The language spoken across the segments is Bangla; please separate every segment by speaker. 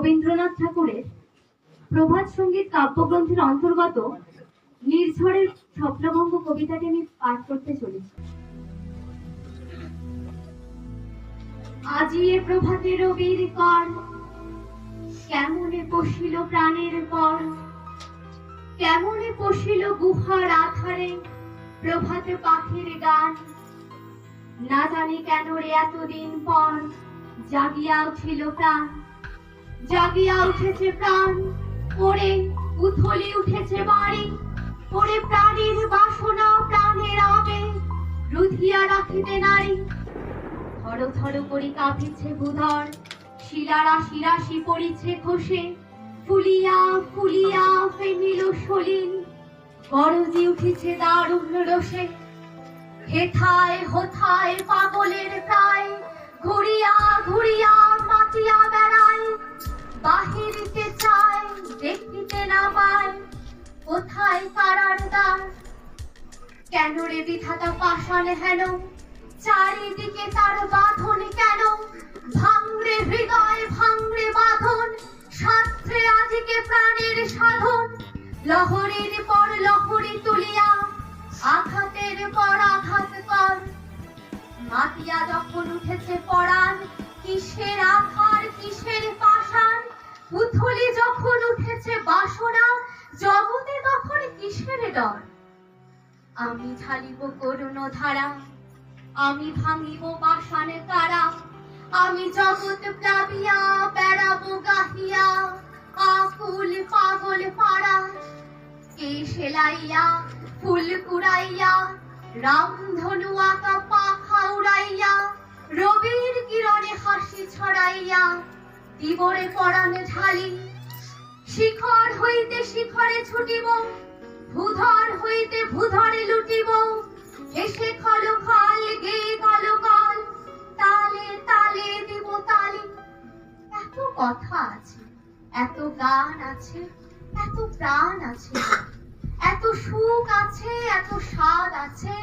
Speaker 1: রবীন্দ্রনাথ ঠাকুরের প্রভাত সংগীত কাব্যগ্রন্থের অন্তর্গত নির্ঝরের স্বপ্নভঙ্গ কবিতাটি আমি পাঠ করতে চলেছি। আজি এ প্রভাতে রবির কর, কেমনে পশিল প্রাণের পর কেমনে পশিল গুহার আধারে প্রভাতে পাখির গান? না জানি কেন রে এতদিন পর জাগিয়া উঠিল প্রাণ। জাগিয়া উঠেছে প্রাণ পড়ে উথলি উঠেছে বাড়ি পড়ে প্রাণীর বাসনা প্রাণের আবেগ রুধিয়া রাখিতে নারী। থর থর করি কাঁপিছে ভূধর, শিলারা শিরাশি পড়িছে খসে ফুলিয়া ফুলিয়া ফেনিল সলিল। গরজি উঠিছে দারুণ রসে, হেথায় হোথায় পাগলের কোথায় কারার দ্বার কেন রে বিধাতা পাষাণ হেন? চারিদিকে তার বাঁধন কেন? ভাঙরে হৃদয় ভাঙরে বাঁধন সাত্রে আজকে প্রাণের সাধন। লহরীর পর লহরী তুলিয়া, আঘাতের পর আঘাত কর। মাতিয়া যখন উঠেছে পরাণ, কিসের আধার, কিসের পাষাণ? উথলি যখন উঠেছে বাসনা জগতে তখন কিসের ডর আমি ঢালিব করুণ ধারা, আমি ভাঙিব পাষাণে কারা আমি জগৎ প্লাবিয়া, বেড়াবো গাহিয়া, আকুল পাগল পাড়া। কে সেলাইয়া, ফুল কুড়াইয়া রামধনু আঁকা পাখা উড়াইয়া, রবির কিরণে হাসি ছড়াইয়া, দিবরে পরাণে ঢালি শিখর হইতে শিখরে ছুটিব, ভূধর হইতে ভূধরে লুটিব। হেসে খল খল গে কল কল, তালে তালে দিব তালি। এত কথা আছে, এত গান আছে, এত প্রাণ আছে। এত সুখ আছে, এত স্বাদ আছে,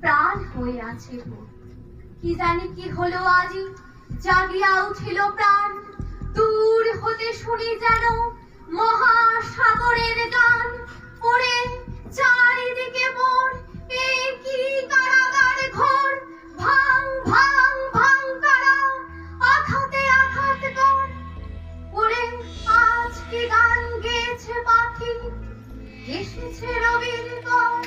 Speaker 1: প্রাণ হয়ে আছে। কি জানি কি হলো আজি, জাগিয়া উঠিল প্রাণ। দূর হতে শুনি যেন মহাসাগরের গান ওরে চারিদিকে মোর। এই কি কারাগার ঘর? ভাং ভাং ভাং কারা আঘাতে আঘাত কর। ওরে, আজ কি গান গেয়েছে পাখি? এসেছে রবির কর।